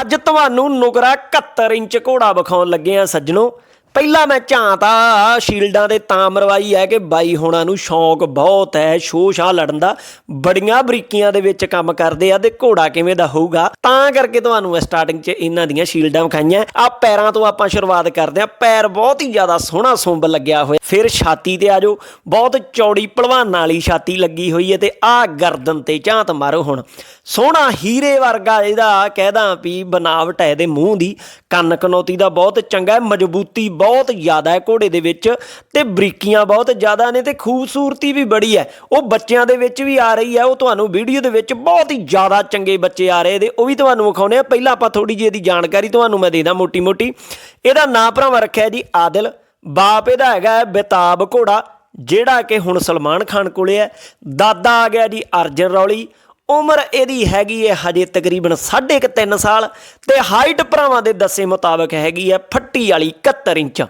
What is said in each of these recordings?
ਅੱਜ ਤੁਹਾਨੂੰ ਨੁਗਰਾ 71 ਇੰਚ ਘੋੜਾ ਵਿਖਾਉਣ ਲੱਗੇ ਆ ਸੱਜਣੋ। ਪਹਿਲਾਂ ਮੈਂ ਝਾਂਤਾ ਸ਼ੀਲਡਾਂ ਦੇ ਤਾਂ ਮਰਵਾਈ ਹੈ ਕਿ ਬਾਈ ਹੋਣਾ ਨੂੰ ਸ਼ੌਂਕ ਬਹੁਤ ਹੈ ਸ਼ੋਅ ਸ਼ਾਹ ਲੜਨ ਦਾ। ਬੜੀਆਂ ਬਰੀਕੀਆਂ ਦੇ ਵਿੱਚ ਕੰਮ ਕਰਦੇ ਆ ਤੇ ਘੋੜਾ ਕਿਵੇਂ ਦਾ ਹੋਊਗਾ? ਤਾਂ ਕਰਕੇ ਤੁਹਾਨੂੰ ਸਟਾਰਟਿੰਗ 'ਚ ਇਹਨਾਂ ਦੀਆਂ ਸ਼ੀਲਡਾਂ ਵਿਖਾਈਆਂ। ਆ ਪੈਰਾਂ ਤੋਂ ਆਪਾਂ ਸ਼ੁਰੂਆਤ ਕਰਦੇ ਆ ਪੈਰ ਬਹੁਤ ਹੀ ਜ਼ਿਆਦਾ ਸੋਹਣਾ ਸੁੰਬ ਲੱਗਿਆ ਹੋਇਆ। ਫਿਰ ਛਾਤੀ ਤੇ ਆਜੋ ਬਹੁਤ ਚੌੜੀ ਭਲਵਾਨਾਂ ਵਾਲੀ ਛਾਤੀ ਲੱਗੀ ਹੋਈ ਹੈ ਤੇ ਆ ਗਰਦਨ ਤੇ ਝਾਂਤ ਮਾਰੋ ਹੁਣ। ਸੋਹਣਾ ਹੀਰੇ ਵਰਗਾ ਇਹਦਾ ਕਹਿਦਾ ਵੀ ਬਨਾਵਟ ਹੈ ਦੇ ਮੂੰਹ ਦੀ। ਕੰਨ ਕਨੌਤੀ ਦਾ ਬਹੁਤ ਚੰਗਾ ਮਜ਼ਬੂਤੀ ਬਹੁਤ ਜ਼ਿਆਦਾ ਹੈ ਘੋੜੇ ਦੇ ਵਿੱਚ ਤੇ ਬਰੀਕੀਆਂ ਬਹੁਤ ਜ਼ਿਆਦਾ ਨੇ ਤੇ ਖੂਬਸੂਰਤੀ ਵੀ ਬੜੀ ਹੈ। ਉਹ ਬੱਚਿਆਂ ਦੇ ਵਿੱਚ ਵੀ ਆ ਰਹੀ ਹੈ। ਉਹ ਤੁਹਾਨੂੰ ਵੀਡੀਓ ਦੇ ਵਿੱਚ ਬਹੁਤ ਹੀ ਜ਼ਿਆਦਾ ਚੰਗੇ ਬੱਚੇ ਆ ਰਹੇ ਦੇ ਉਹ ਵੀ ਤੁਹਾਨੂੰ ਵਿਖਾਉਣੇ ਆ ਪਹਿਲਾਂ ਆਪਾਂ ਥੋੜੀ ਜਿਹੀ ਇਹਦੀ ਜਾਣਕਾਰੀ ਤੁਹਾਨੂੰ ਮੈਂ ਦੇਦਾ ਮੋਟੀ ਮੋਟੀ ਇਹਦਾ ਨਾਂ ਭਰਾਵਾ ਰੱਖਿਆ ਜੀ ਆਦਿਲ। ਬਾਪ ਇਹਦਾ ਹੈਗਾ ਹੈ ਬੇਤਾਬ ਘੋੜਾ, ਜਿਹੜਾ ਕਿ ਹੁਣ ਸਲਮਾਨ ਖਾਨ ਕੋਲੇ ਹੈ। ਦਾਦਾ ਆ ਗਿਆ ਜੀ ਅਰਜਨ ਰੌਲੀ। ਉਮਰ ਇਹਦੀ ਹੈਗੀ ਹੈ ਹਜੇ ਤਕਰੀਬਨ 3.5 ਸਾਲ ਤੇ ਹਾਈਟ ਭਰਾਵਾਂ ਦੇ ਦੱਸੇ ਮੁਤਾਬਕ ਹੈਗੀ ਹੈ ਫੱਟੀ ਵਾਲੀ 71 ਇੰਚ।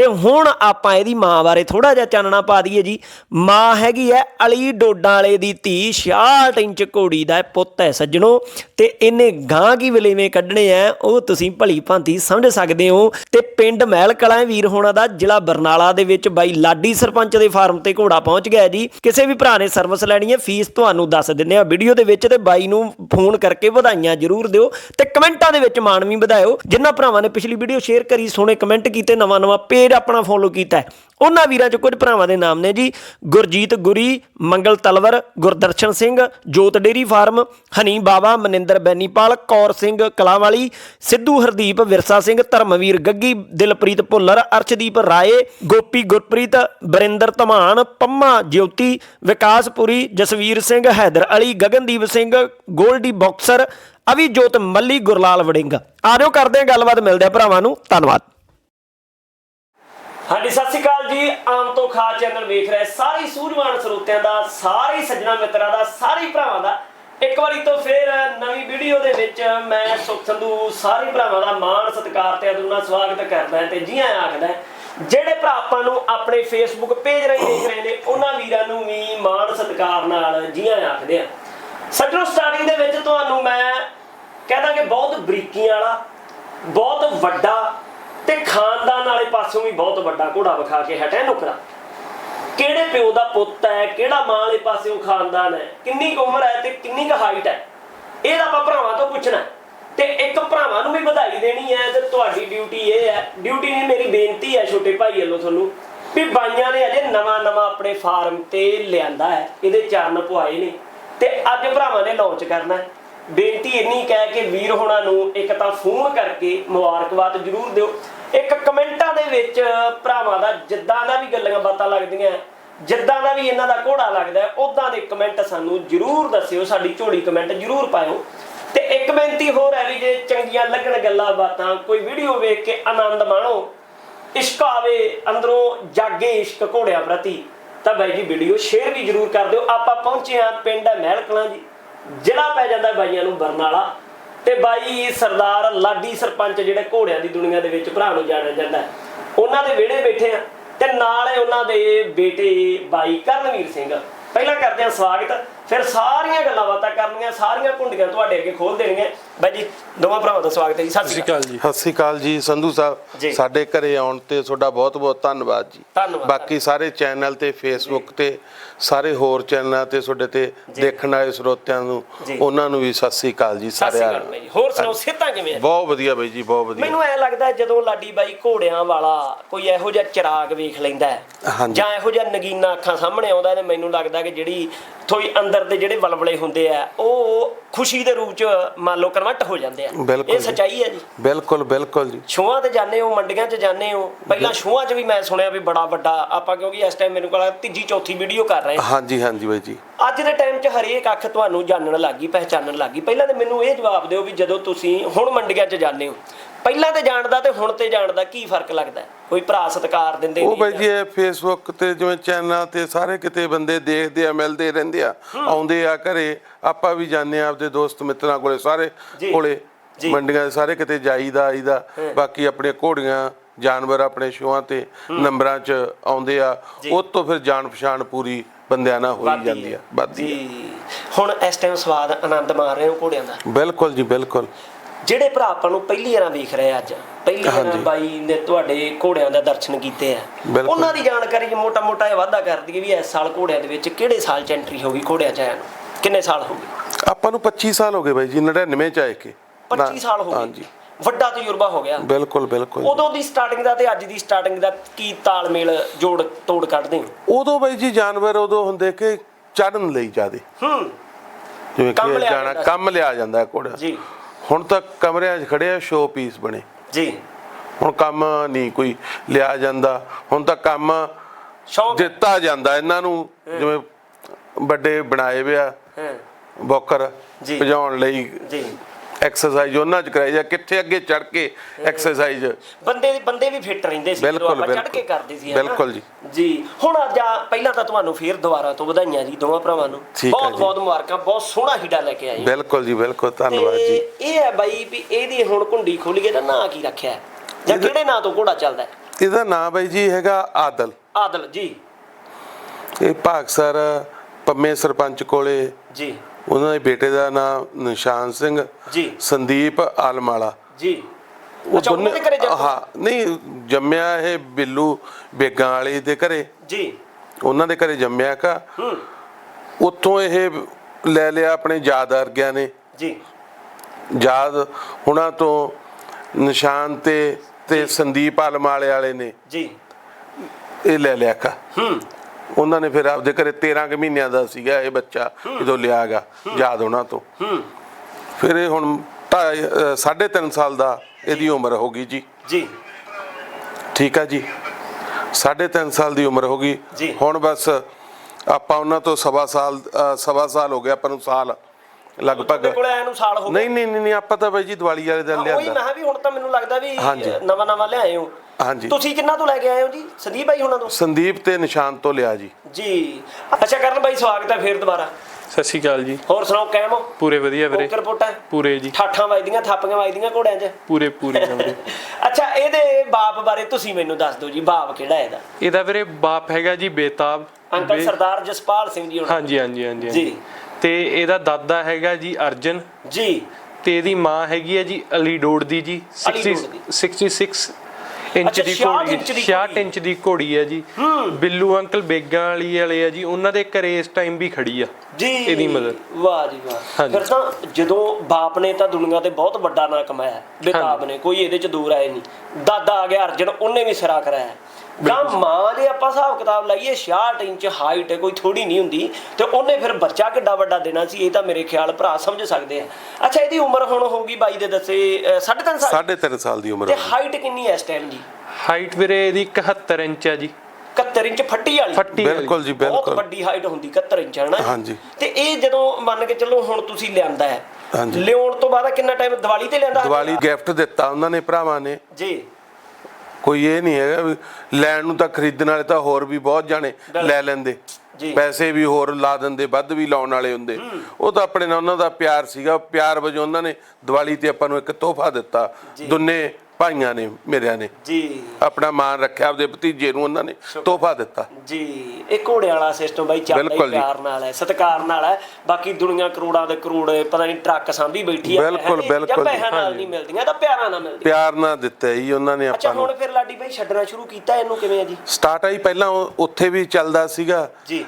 ਤੇ ਹੁਣ ਆਪਾਂ ਇਹਦੀ ਮਾਂ ਬਾਰੇ ਥੋੜਾ ਜਿਹਾ ਚਾਨਣਾ ਪਾ ਦਈਏ ਜੀ। ਮਾਂ ਹੈਗੀ ਹੈ ਅਲੀ ਡੋਡਾਂ ਵਾਲੇ ਦੀ ਧੀ 66 ਇੰਚ ਘੋੜੀ ਦਾ ਪੁੱਤ ਹੈ ਸੱਜਣੋ। ਤੇ ਇਹਨੇ ਗਾਂ ਕੀ ਵਲੇਵੇਂ ਕੱਢਣੇ ਆ ਉਹ ਤੁਸੀਂ ਭਲੀ ਭਾਂਤੀ ਸਮਝ ਸਕਦੇ ਹੋ। ਤੇ ਪਿੰਡ ਮਹਿਲ ਕਲਾਂ ਵੀਰ ਹੋਣਾ ਦਾ ਜ਼ਿਲ੍ਹਾ ਬਰਨਾਲਾ ਦੇ ਵਿੱਚ ਬਾਈ ਲਾਡੀ ਸਰਪੰਚ ਦੇ ਫਾਰਮ ਤੇ ਘੋੜਾ ਪਹੁੰਚ ਗਿਆ ਜੀ। ਕਿਸੇ ਵੀ ਭਰਾ ਨੇ ਸਰਵਿਸ ਲੈਣੀ ਹੈ ਫੀਸ ਤੁਹਾਨੂੰ ਦੱਸ ਦਿੰਨੇ ਆ ਵੀਡੀਓ ਦੇ ਵਿੱਚ ਤੇ ਬਾਈ ਨੂੰ ਫੋਨ ਕਰਕੇ ਵਧਾਈਆਂ ਜ਼ਰੂਰ ਦਿਓ ਤੇ ਕਮੈਂਟਾਂ ਦੇ ਵਿੱਚ ਮਾਣ ਵੀ ਵਧਾਇਓ। ਜਿਨ੍ਹਾਂ ਭਰਾਵਾਂ ਨੇ ਪਿਛਲੀ ਵੀਡੀਓ ਸ਼ੇਅਰ ਕਰੀ, ਸੋਹਣੇ ਕਮੈਂਟ ਕੀਤੇ ਨਵਾਂ ਨਵਾਂ ਪੇਜ ਆਪਣਾ ਫੋਲੋ ਕੀਤਾ ਉਹਨਾਂ ਵੀਰਾਂ ਚ ਕੁਝ ਭਰਾਵਾਂ ਦੇ ਨਾਮ ਨੇ ਜੀ। ਗੁਰਜੀਤ ਗੁਰੀ, ਮੰਗਲ Talwar, Gurdarshan Singh, Jot dairy farm, Honey Bawa, Maninder Bainipal, Kaur Singh Kalawali, Sidhu Hardeep, Virsa Singh, Dharamvir Gaggi, Dilpreet Bhullar, Arshdeep Rai, Gopi Gurpreet, Barinder Dhaman, Pamma Jyoti, Vikaspuri, Jasvir Singh, Haider Ali, Gagandeep Singh, Goldy boxer Avi Jot Malli, Gurlal Warring. ਆਜੋ ਕਰਦੇ ਹਾਂ ਗੱਲਬਾਤ, ਮਿਲਦੇ ਆ ਭਰਾਵਾਂ ਨੂੰ। ਧੰਨਵਾਦ। ਹਾਂਜੀ, ਸਤਿ ਸ਼੍ਰੀ ਅਕਾਲ ਜੀ। ਆਮ ਤੋਂ ਖਾਸ ਚੈਨਲ ਵੇਖ ਰਹੇ ਸਾਰੇ ਸੂਝਵਾਨ ਸਰੋਤਿਆਂ ਦਾ, ਸਾਰੇ ਸੱਜਣਾ ਮਿੱਤਰਾਂ ਦਾ, ਸਾਰੇ ਭਰਾਵਾਂ ਦਾ। ਇੱਕ ਵਾਰੀ ਤੋਂ ਫੇਰ ਨਵੀਂ ਵੀਡੀਓ ਦੇ ਵਿੱਚ ਮੈਂ ਸੁਖ ਸੰਧੂ, ਸਾਰੇ ਭਰਾਵਾਂ ਦਾ ਮਾਣ ਸਤਿਕਾਰ ਤੇ ਅਦੁਨਾ ਸਵਾਗਤ ਕਰਦਾ ਹਾਂ ਤੇ ਜੀ ਆਇਆਂ ਆਖਦਾ ਜਿਹੜੇ ਭਰਾ ਆਪਾਂ ਨੂੰ ਆਪਣੇ ਫੇਸਬੁੱਕ ਪੇਜ ਰਾਹੀਂ ਦੇਖ ਰਹੇ ਨੇ, ਉਹਨਾਂ ਵੀਰਾਂ ਨੂੰ ਵੀ ਮਾਣ ਸਤਿਕਾਰ ਨਾਲ ਜੀ ਆਇਆਂ ਆਖਦੇ ਆ ਸੱਜਣੋ ਸਟਾਰਟਿੰਗ ਦੇ ਵਿੱਚ ਤੁਹਾਨੂੰ ਮੈਂ ਕਹਿੰਦਾ ਕਿ ਬਹੁਤ ਬਰੀਕੀਆਂ ਵਾਲਾ, ਬਹੁਤ ਵੱਡਾ ਤੇ ਖਾਨਦਾਨ ਵਾਲੇ ਪਾਸੋਂ ਵੀ ਬਹੁਤ ਵੱਡਾ ਘੋੜਾ ਵਿਖਾ ਕੇ ਹਟਿਆ ਨੁਕਰਾ। ਕਿਹੜੇ ਪਿਓ ਦਾ ਪੁੱਤ ਹੈ, ਕਿਹੜਾ ਮਾਂ ਵਾਲੇ ਪਾਸਿਓਂ ਖਾਨਦਾਨ ਹੈ, ਕਿੰਨੀ ਕੁ ਉਮਰ ਹੈ ਤੇ ਕਿੰਨੀ ਕੁ ਹਾਈਟ ਹੈ? ਇਹ ਆਪਾਂ ਭਰਾਵਾਂ ਤੋਂ ਪੁੱਛਣਾ ਤੇ ਇੱਕ ਭਰਾਵਾਂ ਨੂੰ ਵੀ ਵਧਾਈ ਦੇਣੀ ਹੈ ਤੇ ਤੁਹਾਡੀ ਡਿਊਟੀ ਇਹ ਹੈ। ਡਿਊਟੀ ਨਹੀਂ ਮੇਰੀ ਬੇਨਤੀ ਹੈ ਛੋਟੇ ਭਾਈ ਵੱਲੋਂ ਤੁਹਾਨੂੰ ਵੀ ਬਾਈਆਂ ਨੇ ਅਜੇ ਨਵਾਂ ਨਵਾਂ ਆਪਣੇ ਫਾਰਮ ਤੇ ਲਿਆਂਦਾ ਹੈ। ਇਹਦੇ ਚਰਨ ਪੁਆਏ ਨੇ। ਤੇ ਅੱਜ ਭਰਾਵਾਂ ਨੇ ਲਾਂਚ ਕਰਨਾ ਹੈ। ਬੇਨਤੀ ਇੰਨੀ ਕਹਿ ਕੇ ਵੀਰ ਹੋਣਾ ਨੂੰ ਇੱਕ ਤਾਂ ਫੋਨ ਕਰਕੇ ਮੁਬਾਰਕਬਾਦ ਜ਼ਰੂਰ ਦਿਓ। ਇੱਕ ਕਮੈਂਟਾਂ ਦੇ ਵਿੱਚ ਭਰਾਵਾਂ ਦਾ ਜਿੱਦਾਂ ਦਾ ਵੀ ਗੱਲਾਂ ਬਾਤਾਂ ਲੱਗਦੀਆਂ, ਜਿੱਦਾਂ ਦਾ ਵੀ ਇਹਨਾਂ ਦਾ ਘੋੜਾ ਲੱਗਦਾ ਉਦਾਂ ਦੇ ਕਮੈਂਟ ਸਾਨੂੰ ਜ਼ਰੂਰ ਦੱਸਿਓ, ਸਾਡੀ ਝੋਲੀ ਕਮੈਂਟ ਜ਼ਰੂਰ ਪਾਇਓ। ਤੇ ਇੱਕ ਬੇਨਤੀ ਹੋਰ ਹੈ ਵੀ ਜੇ ਚੰਗੀਆਂ ਲੱਗਣ ਗੱਲਾਂ ਬਾਤਾਂ, ਕੋਈ ਵੀਡੀਓ ਵੇਖ ਕੇ ਆਨੰਦ ਮਾਣੋ, ਇਸ਼ਕ ਆਵੇ, ਅੰਦਰੋਂ ਜਾਗੇ ਇਸ਼ਕ ਘੋੜਿਆਂ ਪ੍ਰਤੀ, ਤਾਂ ਬਾਈ ਜੀ ਵੀਡੀਓ ਸ਼ੇਅਰ ਵੀ ਜ਼ਰੂਰ ਕਰ ਦਿਓ। ਆਪਾਂ ਪਹੁੰਚੇ ਆ ਪਿੰਡ ਮਹਿਲ ਕਲਾਂ ਜੀ, ਜ਼ਿਲ੍ਹਾ ਪੈ ਜਾਂਦਾ ਬਾਈਆਂ ਨੂੰ ਬਰਨਾਲਾ। ਤੇ ਬਾਈ ਸਰਦਾਰ ਲਾਡੀ ਸਰਪੰਚ ਜਿਹੜੇ ਘੋੜਿਆਂ ਦੀ ਦੁਨੀਆ ਦੇ ਵਿੱਚ ਭਰਾ ਨੂੰ ਜਾਣਿਆ ਜਾਂਦਾ ਉਹਨਾਂ ਦੇ ਵਿਹੜੇ ਬੈਠੇ ਆ ਤੇ ਨਾਲ ਉਹਨਾਂ ਦੇ ਬੇਟੇ ਬਾਈ ਕਰਨਵੀਰ ਸਿੰਘ। ਪਹਿਲਾਂ ਕਰਦੇ ਆ ਸਵਾਗਤ, ਫਿਰ ਸਾਰੀਆਂ ਗੱਲਾਂ ਬਾਤਾਂ ਕਰਨੀਆਂ, ਸਾਰੀਆਂ ਕੁੰਡੀਆਂ ਤੁਹਾਡੇ ਅੱਗੇ ਖੋਲ ਦੇਣੀਆਂ। ਬਾਈ ਜੀ ਦੋਵਾਂ ਭਰਾਵਾਂ ਦਾ ਸਵਾਗਤ ਹੈ ਜੀ ਸਤਿ ਸ਼੍ਰੀ ਅਕਾਲ ਜੀ ਸਤਿ ਸ਼੍ਰੀ ਅਕਾਲ ਜੀ ਸੰਧੂ ਜੀ। ਸਾਹਿਬ ਸਾਡੇ ਘਰੇ ਆਉਣ ਤੇ ਤੁਹਾਡਾ ਬਹੁਤ ਬਹੁਤ ਧੰਨਵਾਦ ਜੀ ਧੰਨਵਾਦ। ਬਾਕੀ ਸਾਰੇ ਚੈਨਲ ਤੇ ਫੇਸਬੁੱਕ ਤੇ ਸਾਰੇ ਹੋਰ ਚੈਨਲਾਂ ਤੇ ਤੁਹਾਡੇ ਤੇ ਦੇਖਣ ਆਏ ਸਰੋਤਿਆਂ ਨੂੰ ਜੀ। ਉਹਨਾਂ ਨੂੰ ਵੀ ਸਤਿ ਸ਼੍ਰੀ ਅਕਾਲ ਜੀ ਸਤਿ ਸ਼੍ਰੀ ਸਾਰਿਆਂ ਅਕਾਲ ਬਾਈ ਜੀ ਹੋਰ ਸੁਣਾਓ ਸਿਹਤਾਂ ਕਿਵੇਂ ਆ ਬਹੁਤ ਵਧੀਆ ਬਾਈ ਜੀ ਬਹੁਤ ਵਧੀਆ ਮੈਨੂੰ ਐ ਲੱਗਦਾ ਹੈ ਜਦੋਂ ਲਾਡੀ ਬਾਈ ਘੋੜਿਆਂ ਵਾਲਾ ਕੋਈ ਇਹੋ ਜਿਹਾ ਚਿਰਾਗ ਵੇਖ ਲੈਂਦਾ ਹੈ ਹਾਂਜੀ। ਜਾਂ ਇਹੋ ਜਿਹਾ ਨਗੀਨਾ ਅੱਖਾਂ ਸਾਹਮਣੇ ਆਉਂਦਾ ਤੇ ਮੈਨੂੰ ਲੱਗਦਾ ਕਿ ਜਿਹੜੀ ਥੋੜੀ ਅੰਦਰ ਦੇ ਜਿਹੜੇ ਵਲਵਲੇ ਹੁੰਦੇ ਆ ਉਹ ਖੁਸ਼ੀ ਦੇ ਰੂਪ ਚ ਮੰਨ ਲਓ ਕਨਵਰਟ ਹੋ ਜਾਂਦੇ ਆ। ਬਿਲਕੁਲ ਇਹ ਜੀ। ਸੱਚਾਈ ਹੈ ਜੀ। ਬਿਲਕੁਲ ਬਿਲਕੁਲ ਜੀ। ਛੂਆਂ ਤੇ ਜਾਂਦੇ ਹੋ ਮੰਡੀਆਂ 'ਚ ਜਾਂਦੇ ਹੋ। ਪਹਿਲਾਂ ਛੂਆਂ 'ਚ ਵੀ ਮੈਂ ਸੁਣਿਆ ਵੀ ਬੜਾ ਵੱਡਾ ਆਪਾਂ ਕਿਉਂਕਿ ਇਸ ਟਾਈਮ ਮੈਨੂੰ ਕੋਲ ਤੀਜੀ ਚੌਥੀ ਵੀਡੀਓ ਕਰ ਰਹੇ ਹਾਂ। ਹਾਂਜੀ ਹਾਂਜੀ ਬਾਈ ਜੀ। ਅੱਜ ਦੇ ਟਾਈਮ 'ਚ ਹਰੇਕ ਅੱਖ ਤੁਹਾਨੂੰ ਜਾਣਨ ਲੱਗੀ ਪਹਿਚਾਨਣ ਲੱਗੀ ਪਹਿਲਾਂ ਤੇ ਮੈਨੂੰ ਇਹ ਜਵਾਬ ਦਿਓ ਵੀ ਜਦੋਂ ਤੁਸੀਂ ਹੁਣ ਮੰਡੀਆਂ 'ਚ ਜਾਂਦੇ ਹੋ ਪਹਿਲਾਂ ਤੇ ਜਾਣਦਾ ਤੇ ਹੁਣ ਤੇ ਜਾਣਦਾ ਕੀ ਫ਼ਰਕ ਲੱਗਦਾ? ਕੋਈ ਭਰਾ ਸਤਿਕਾਰ ਦਿੰਦੇ ਉਹ ਬਾਈ ਜੀ ਇਹ ਫੇਸਬੁੱਕ ਤੇ ਜਿਵੇਂ ਚੈਨਲ ਤੇ ਸਾਰੇ ਕਿਤੇ ਬੰਦੇ ਦੇਖਦੇ ਆ ਮਿਲਦੇ ਰਹਿੰਦੇ ਆ ਆਉਂਦੇ ਆ ਘਰੇ ਆਪਾਂ ਵੀ ਜਾਂਦੇ ਆ ਆਪਦੇ ਦੋਸਤ ਮਿੱਤਰਾਂ ਕੋਲੇ ਸਾਰੇ। ਕੋਲੇ। ਮੰਡੀਆਂ ਦੇ ਸਾਰੇ ਕਿਤੇ ਜਾਈਦਾ ਆਈਦਾ ਬਾਕੀ ਆਪਣੇ ਘੋੜੀਆਂ ਜਾਨਵਰ ਆਪਣੇ ਸ਼ੋਆਂ ਤੇ ਨੰਬਰਾਂ 'ਚ ਆਉਂਦੇ ਆ ਉਹ ਤੋਂ ਫਿਰ ਜਾਣ ਪਛਾਣ ਪੂਰੀ ਬੰਦਿਆਂ ਨਾਲ ਹੋਈ ਜਾਂਦੀ ਆ ਵੱਧਦੀ ਹੁਣ ਇਸ ਟਾਈਮ ਸਵਾਦ ਆਨੰਦ ਮਾਰ ਰਹੇ ਹੋ ਘੋੜਿਆਂ ਦਾ? ਬਿਲਕੁਲ ਜੀ ਬਿਲਕੁਲ। ਜਿਹੜੇ ਭਰਾ ਆਪਾਂ ਨੂੰ ਪਹਿਲੀ ਵਾਰ ਵੇਖ ਰਹੇ ਆ ਅੱਜ ਪਹਿਲੀ ਵਾਰ। ਬਾਈ ਨੇ ਤੁਹਾਡੇ ਘੋੜਿਆਂ ਦਾ ਦਰਸ਼ਨ ਕੀਤੇ ਆ। ਉਹਨਾਂ ਦੀ ਜਾਣਕਾਰੀ ਮੋਟਾ ਮੋਟਾ ਇਹ ਵਾਧਾ ਕਰ ਦਈਏ ਵੀ ਇਸ ਸਾਲ ਘੋੜਿਆਂ ਦੇ ਵਿੱਚ ਕਿਹੜੇ ਸਾਲ ਚ ਐਂਟਰੀ ਹੋ ਗਈ ਘੋੜਿਆਂ ਚ ਆਇਆ ਨੂੰ? ਕਿੰਨੇ ਸਾਲ ਹੋ ਗਏ? ਆਪਾਂ ਨੂੰ 25 ਸਾਲ ਹੋ ਗਏ ਬਾਈ ਜੀ 99 ਚ ਆਏ ਕੇ। 25 ਸਾਲ ਹੋ ਗਏ। ਹਾਂਜੀ। ਵੱਡਾ ਤਜਰਬਾ ਹੋ ਗਿਆ। ਬਿਲਕੁਲ ਬਿਲਕੁਲ ਉਦੋਂ ਦੀ ਸਟਾਰਟਿੰਗ ਦਾ ਤੇ ਅੱਜ ਦੀ ਸਟਾਰਟਿੰਗ ਦਾ ਕੀ ਤਾਲਮੇਲ ਜੋੜ ਤੋੜ ਕੱਢਦੇ ਹੋ? ਉਦੋਂ ਬਾਈ ਜੀ ਜਾਨਵਰ ਉਦੋਂ ਹੁੰਦੇ ਕਿ ਚੜਨ ਲਈ ਜਾਦੇ ਹੂੰ। ਜਿਵੇਂ ਕਿ ਜਾਣਾ। ਕੰਮ ਲਿਆ ਜਾਂਦਾ ਘੋੜਾ। ਜੀ। ਹੁਣ ਤਾਂ ਕਮਰਿਆਂ 'ਚ ਖੜੇ ਆ ਸ਼ੋ ਪੀਸ ਬਣੇ। ਜੀ। ਹੁਣ ਕੰਮ ਨਹੀਂ ਕੋਈ ਲਿਆ ਜਾਂਦਾ। ਹੁਣ ਤਾਂ ਕੰਮ ਦਿੱਤਾ ਜਾਂਦਾ ਇਹਨਾਂ ਨੂੰ ਜਿਵੇਂ ਵੱਡੇ ਬਣਾਏ ਵੇ ਆ ਹਾਂ। ਬੋਕਰ। ਭਜਾਉਣ ਲਈ। ਜੀ। ਐਕਸਰਸਾਈਜ਼ ਉਹਨਾਂ 'ਚ ਕਰਾਈ ਜਾ ਕਿੱਥੇ ਅੱਗੇ ਚੜ ਕੇ ਐਕਸਰਸਾਈਜ਼ ਬੰਦੇ ਬੰਦੇ ਵੀ ਫਿੱਟ ਰਹਿੰਦੇ ਸੀ ਜਦੋਂ ਬਿਲਕੁਲ, ਆਪਾਂ ਚੜ ਬਿਲਕੁਲ। ਕੇ ਕਰਦੇ ਸੀ ਹਨਾ? ਬਿਲਕੁਲ ਜੀ। ਜੀ ਹੁਣ ਅੱਜ ਆ ਪਹਿਲਾਂ ਤਾਂ ਤੁਹਾਨੂੰ ਫੇਰ ਦੁਬਾਰਾ ਤੋਂ ਵਧਾਈਆਂ ਜੀ ਦੋਵਾਂ ਭਰਾਵਾਂ ਨੂੰ ਠੀਕ ਬਹੁਤ। ਬਹੁਤ ਮੁਬਾਰਕਾਂ ਬਹੁਤ ਸੋਹਣਾ ਹੀਡਾ ਲੈ ਕੇ ਆਏ। ਬਿਲਕੁਲ ਜੀ ਬਿਲਕੁਲ ਧੰਨਵਾਦ ਤੇ ਜੀ ਇਹ ਹੈ ਬਾਈ ਵੀ ਇਹਦੀ ਹੁਣ ਕੁੰਡੀ ਖੋਲੀਏ ਤਾਂ ਨਾਂ ਕੀ ਰੱਖਿਆ ਹੈ? ਜਾਂ ਕਿਹੜੇ ਨਾਂ ਤੋਂ ਘੋੜਾ ਚੱਲਦਾ ਹੈ? ਇਹਦਾ ਨਾਮ ਬਾਈ ਜੀ ਹੈਗਾ ਆਦਲ ਆਦਲ ਜੀ ਇਹ ਭਾਗਸਰ ਪੰਮੇ ਸਰਪੰਚ ਕੋਲੇ ਜੀ ਉਹਨਾਂ ਦੇ ਬੇਟੇ ਦਾ ਨਾਮ ਨਿਸ਼ਾਨ ਸਿੰਘ ਜੀ। ਸੰਦੀਪ ਆਲਮਾਲਾ। ਜੀ। ਉਹ ਅੱਛਾ ਉਹਨਾਂ ਦੇ ਘਰੇ ਜੰਮ ਹਾਂ ਨਹੀਂ ਜੰਮਿਆ ਇਹ ਬਿੱਲੂ ਬੇਗਾਂ ਵਾਲੇ ਦੇ ਘਰੇ। ਜੀ। ਉਹਨਾਂ ਦੇ ਘਰੇ ਜੰਮਿਆ ਕਾ ਹੂੰ। ਉੱਥੋਂ ਇਹ ਲੈ ਲਿਆ ਆਪਣੇ ਯਾਦ ਅਰਗਿਆਂ ਨੇ। ਜੀ। ਯਾਦ ਉਹਨਾਂ ਤੋਂ ਨਿਸ਼ਾਨ ਤੇ ਤੇ ਸੰਦੀਪ ਆਲਮਾਲੇ ਵਾਲੇ ਨੇ। ਜੀ। ਇਹ ਲੈ ਲਿਆ ਕਾ ਹੂੰ। ਉਹਨਾਂ ਨੇ ਫਿਰ ਆਪਦੇ ਘਰੇ 13 ਕੁ ਮਹੀਨਿਆਂ ਦਾ ਸੀਗਾ ਇਹ ਬੱਚਾ ਜਦੋਂ ਲਿਆਗਾ ਯਾਦ ਉਹਨਾਂ ਤੋਂ। ਫਿਰ ਇਹ ਹੁਣ ਢਾਈ- ਅ, ਸਾਢੇ ਤਿੰਨ ਸਾਲ ਦਾ ਇਹਦੀ ਉਮਰ ਹੋ ਗਈ ਜੀ। ਜੀ। ਠੀਕ ਆ ਜੀ। ਸਾਢੇ ਤਿੰਨ ਸਾਲ ਦੀ ਉਮਰ ਹੋ ਗਈ। ਹੁਣ ਬਸ ਆਪਾਂ ਉਹਨਾਂ ਤੋਂ ਸਵਾ ਸਾਲ ਸਵਾ ਸਾਲ ਹੋ ਗਿਆ ਆਪਾਂ ਨੂੰ ਸਾਲ ਲਗਭਗ। ਤੁਹਾਡੇ ਕੋਲ ਆਇਆ ਨੂੰ ਸਾਲ ਹੋ ਗਿਆ? ਨਹੀਂ ਨਹੀਂ ਨਹੀਂ ਆਪਾਂ ਤਾਂ ਬਾਈ ਜੀ ਦੀਵਾਲੀ ਵਾਲੇ ਦਿਨ ਉਹੀ ਲਿਆਂਦਾ। ਕਿਹਾ ਵੀ ਹੁਣ ਤਾਂ ਮੈਨੂੰ ਲੱਗਦਾ ਵੀ। ਨਵਾਂ ਨਵਾਂ ਲਿਆਏ ਹੋ। ਹਾਂਜੀ। ਤੁਸੀਂ ਕਿੰਨਾ ਤੋਂ ਲੈ ਕੇ ਆਏ ਹੋ ਜੀ? ਸੰਦੀਪ ਬਾਈ ਹੁਣਾਂ ਤੋਂ? ਸੰਦੀਪ ਤੇ ਨਿਸ਼ਾਨ ਤੋਂ ਲਿਆ ਜੀ। ਜੀ। ਅੱਛਾ ਕਰਨ ਬਾਈ ਸਵਾਗਤ ਹੈ ਫੇਰ ਦੁਬਾਰਾ। ਸਤਿ ਸ਼੍ਰੀ ਅਕਾਲ ਜੀ। ਹੋਰ ਸੁਣਾਓ ਕੈਮ ਹੋ? ਪੂਰੇ ਵਧੀਆ ਵੀਰੇ। ਓਕੇ ਰਿਪੋਰਟ ਹੈ? ਪੂਰੇ ਜੀ। ਠਾਠਾਂ ਵੱਜਦੀਆਂ ਥਾਪੀਆਂ ਵੱਜਦੀਆਂ ਘੋੜਿਆਂ 'ਚ? ਪੂਰੇ ਪੂਰੇ ਵੀਰੇ ਅੱਛਾ ਇਹਦੇ ਬਾਪ ਬਾਰੇ ਤੁਸੀਂ ਮੈਨੂੰ ਦੱਸ ਦਿਓ ਜੀ ਬਾਪ ਕਿਹੜਾ ਹੈ ਇਹਦਾ? ਇਹਦਾ ਵੀਰੇ ਬਾਪ ਹੈਗਾ ਜੀ ਬੇਤਾਬ। ਅੰਕਲ ਸਰਦਾਰ ਜਸਪਾਲ ਸਿੰਘ ਜੀ ਹੁਣਾਂ। ਹਾਂਜੀ ਹਾਂਜੀ ਹਾਂਜੀ। ਜੀ। ਤੇ ਇਹਦਾ ਦਾਦਾ ਹੈਗਾ ਜੀ ਅਰਜਨ। ਜੀ। ਤੇ ਇਹਦੀ ਮਾਂ ਹੈਗੀ ਹੈ ਜੀ ਅਲੀ ਡੋੜ ਦੀ ਜੀ। ਅਲੀ 60 ਡੋੜ ਦੀ। 66 ਇੰਚ ਦੀ 66 ਘੋੜੀ ਇੰਚ ਦੀ 66 ਘੋੜੀ। ਇੰਚ ਦੀ ਘੋੜੀ ਹੈ ਜੀ। ਬਿੱਲੂ ਅੰਕਲ ਬੇਗਾਂ ਵਾਲੀ ਵਾਲੇ ਆ ਜੀ ਉਹਨਾਂ ਦੇ ਘਰੇ ਇਸ ਟਾਈਮ ਵੀ ਖੜੀ ਆ। ਜੀ ਇਹਦੀ ਮਦਦ। ਵਾਹ ਜੀ ਵਾਹ। ਫਿਰ ਤਾਂ ਜਦੋਂ ਬਾਪ ਨੇ ਤਾਂ ਦੁਨੀਆ ਤੇ ਬਹੁਤ ਵੱਡਾ ਨਾਂ ਕਮਾਇਆ ਬੇਤਾਬ ਨੇ ਕੋਈ ਇਹਦੇ ਚ ਦੂਰ ਆਏ ਨਹੀਂ। ਦਾਦਾ ਆ ਗਿਆ ਅਰਜਨ ਉਹਨੇ ਵੀ ਸਿਰਾ ਕਰਾਇਆ। ਗਾਂ ਮਾਂ ਦੇ ਆਪਾਂ ਹਿਸਾਬ ਕਿਤਾਬ ਲਾਈਏ 66 ਇੰਚ ਹਾਈਟ ਹੈ ਕੋਈ ਥੋੜੀ ਨਹੀਂ ਹੁੰਦੀ ਤੇ ਉਹਨੇ ਫਿਰ ਬੱਚਾ ਕਿੱਡਾ ਵੱਡਾ ਦੇਣਾ ਸੀ ਇਹ ਤਾਂ ਮੇਰੇ ਖਿਆਲ ਭਰਾ ਸਮਝ ਸਕਦੇ ਆ। ਅੱਛਾ ਇਹਦੀ ਉਮਰ ਹੁਣ ਹੋਊਗੀ ਬਾਈ ਦੇ ਦੱਸੇ 3.5 ਸਾਲ? ਸਾਢੇ ਤਿੰਨ ਸਾਲ ਦੀ ਉਮਰ ਤੇ ਹਾਈਟ ਕਿੰਨੀ ਹੈ ਇਸ ਟਾਈਮ ਜੀ ਹਾਈਟ ਵੀਰੇ ਇਹਦੀ 71 ਇੰਚ ਆ ਜੀ। 71 ਇੰਚ ਫੱਟੀ ਵਾਲੀ। ਫੱਟੀ ਵਾਲੀ। ਬਿਲਕੁਲ ਜੀ ਬਹੁਤ ਬਿਲਕੁਲ। ਵੱਡੀ ਹਾਈਟ ਹੁੰਦੀ 71 ਇੰਚ ਹੈ ਨਾ? ਹਾਂਜੀ। ਤੇ ਇਹ ਜਦੋਂ ਮੰਨ ਕੇ ਚੱਲੋ ਹੁਣ ਤੁਸੀਂ ਲਿਆਂਦਾ ਹੈ ਹਾਂਜੀ। ਲਿਆਉਣ ਤੋਂ ਬਾਅਦ ਕਿੰਨਾ ਟਾਈਮ ਦੀਵਾਲੀ ਤੇ ਲਿਆਂਦਾ ਦੀਵਾਲੀ ਗਿਫਟ ਦਿੱਤਾ ਉਹਨਾਂ ਨੇ ਭਰਾਵਾਂ ਨੇ। ਜੀ। ਕੋਈ ਇਹ ਨਹੀਂ ਹੈਗਾ ਵੀ ਲੈਣ ਨੂੰ ਤਾਂ ਖਰੀਦਣ ਵਾਲੇ ਤਾਂ ਹੋਰ ਵੀ ਬਹੁਤ ਜਾਣੇ ਲੈ ਲੈਂਦੇ। ਜੀ। ਪੈਸੇ ਵੀ ਹੋਰ ਲਾ ਦਿੰਦੇ ਵੱਧ ਵੀ ਲਾਉਣ ਵਾਲੇ ਹੁੰਦੇ। ਉਹ ਤਾਂ ਆਪਣੇ ਨਾਲ ਉਹਨਾਂ ਦਾ ਪਿਆਰ ਸੀਗਾ। ਪਿਆਰ ਵਜੋਂ ਉਹਨਾਂ ਨੇ ਦੀਵਾਲੀ ਤੇ ਆਪਾਂ ਨੂੰ ਇੱਕ ਤੋਹਫਾ ਦਿੱਤਾ। ਦੋਨੇ ਭਾਈਆਂ ਨੇ ਮੇਰਿਆਂ ਨੇ। ਜੀ। ਆਪਣਾ ਮਾਨ ਰੱਖਿਆ ਆਪਦੇ ਭਤੀਜੇ ਨੂੰ ਉਹਨਾਂ ਨੇ ਤੋਹਫਾ ਦਿੱਤਾ। ਜੀ ਇਹ ਘੋੜੇ ਵਾਲਾ ਸਿਸਟਮ ਬਾਈ ਚੱਲਦਾ ਹੀ। ਪਿਆਰ ਨਾਲ ਹੈ ਸਤਿਕਾਰ ਨਾਲ ਹੈ। ਬਾਕੀ ਦੁਨੀਆ ਕਰੋੜਾਂ ਦੇ ਕਰੋੜ ਪਤਾ ਨਹੀਂ ਟਰੱਕ ਸਾਂਭੀ ਬੈਠੀ ਹੈ ਬਿਲਕੁਲ, ਬਿਲਕੁਲ ਜੀ। ਪੈਸਿਆਂ ਨਾਲ ਨਹੀਂ ਮਿਲਦੀਆਂ ਤਾਂ ਪਿਆਰਾਂ ਨਾਲ ਮਿਲਦੀਆਂ। ਪਿਆਰ ਨਾਲ ਦਿੱਤਾ ਜੀ ਉਹਨਾਂ ਨੇ ਅੱਛਾ ਆਪਾਂ ਨੂੰ ਹੁਣ ਫਿਰ ਲਾਡੀ ਬਾਈ ਛੱਡਣਾ ਸ਼ੁਰੂ ਕੀਤਾ ਇਹਨੂੰ ਕਿਵੇਂ ਹੈ ਜੀ? ਸਟਾਰਟ ਆਈ ਪਹਿਲਾਂ ਉੱਥੇ ਵੀ ਚੱਲਦਾ ਸੀਗਾ। ਜੀ।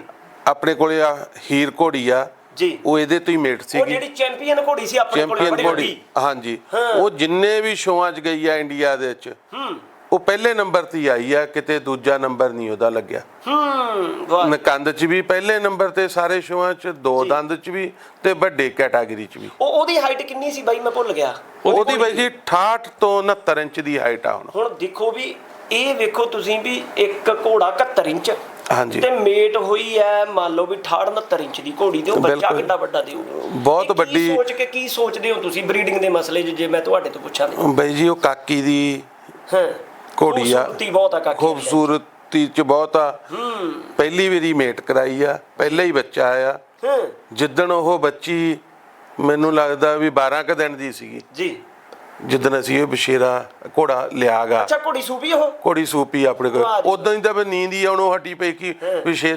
ਆਪਣੇ ਕੋਲੇ ਆ ਹੀਰ ਘੋੜੀ ਆ ਜੀ। ਉਹ ਇਹਦੇ ਤੋਂ ਹੀ ਮੇਟ ਉਹ ਸੀਗੀ। ਜਿਹੜੀ ਚੈਂਪੀਅਨ ਘੋੜੀ ਸੀ ਆਪਣੇ ਕੋਲ ਚੈਂਪੀਅਨ ਵੱਡੀ। ਹਾਂਜੀ। ਉਹ ਜਿੰਨੇ ਵੀ ਸ਼ੋਆਂ 'ਚ ਗਈ ਆ ਇੰਡੀਆ ਦੇ ਵਿੱਚ ਹੂੰ। ਉਹ ਪਹਿਲੇ ਨੰਬਰ ਤੇ ਹੀ ਆਈ ਆ ਕਿਤੇ ਦੂਜਾ ਨੰਬਰ ਨਹੀਂ ਉਹਦਾ ਲੱਗਿਆ। ਹੂੰ ਵਾਹ। ਨਕੰਦ 'ਚ ਵੀ ਪਹਿਲੇ ਨੰਬਰ ਤੇ ਸਾਰੇ ਸ਼ੋਆਂ 'ਚ ਦੋ ਦੰਦ 'ਚ ਵੀ ਤੇ ਵੱਡੇ ਕੈਟਾਗਰੀ 'ਚ ਵੀ। ਉਹ ਉਹਦੀ ਹਾਈਟ ਕਿੰਨੀ ਸੀ ਬਾਈ? ਮੈਂ ਭੁੱਲ ਗਿਆ। ਉਹਦੀ ਬਾਈ ਜੀ 68 ਤੋਂ 69 ਇੰਚ ਦੀ ਹਾਈਟ ਆ ਹੁਣ। ਹੁਣ ਦੇਖੋ ਵੀ ਇਹ ਵੇਖੋ ਤੁਸੀਂ ਵੀ ਇੱਕ ਘੋੜਾ 71 ਇੰਚ ਹਾਂਜੀ। ਤੇ ਮੇਟ ਹੋਈ ਹੈ ਮੰਨ ਲਓ ਵੀ 68 69 ਇੰਚ ਦੀ ਘੋੜੀ ਤੇ ਉਹ ਬੱਚਾ ਬਿਲਕੁਲ। ਕਿੱਡਾ ਵੱਡਾ ਦੇਊ? ਬਹੁਤ ਵੱਡੀ- ਸੋਚ ਕੇ ਕੀ ਸੋਚਦੇ ਹੋ ਤੁਸੀਂ ਬਰੀਡਿੰਗ ਦੇ ਮਸਲੇ 'ਚ ਜੇ ਮੈਂ ਤੁਹਾਡੇ ਤੋਂ ਪੁੱਛਾਂ ਤੇ ਬਾਈ ਜੀ ਉਹ ਕਾਕੀ ਦੀ ਹਾਂ। ਘੋੜੀ ਆ। ਖੂਬਸੂਰਤੀ ਬਹੁਤ ਆ ਕਾਕੀ ਦੀ। ਖੂਬਸੂਰਤੀ 'ਚ ਬਹੁਤ ਆ। ਹੂੰ। ਪਹਿਲੀ ਵਾਰੀ ਮੇਟ ਕਰਾਈ ਆ ਪਹਿਲਾ ਹੀ ਬੱਚਾ ਆਇਆ ਹਾਂ। ਜਿੱਦਣ ਉਹ ਬੱਚੀ ਮੈਨੂੰ ਲੱਗਦਾ ਵੀ 12 ਕ ਦਿਨ ਦੀ ਸੀਗੀ। ਜੀ। ਜਿੱਦਣ ਅਸੀਂ ਇਹ ਬਸ਼ੇਰਾ ਘੋੜਾ ਲਿਆਗਾ। ਅੱਛਾ ਘੋੜੀ ਸੂਪੀ ਉਹ? ਘੋੜੀ ਸੂਪੀ ਆਪਣੇ ਕੋਲ। ਉਦੋਂ ਹੀ ਤਾਂ ਫਿਰ ਨੀਂਦ ਹੀ ਆਉਣੋਂ ਹਟੀ ਪਈ ਕਿ ਵੀ ਛੇ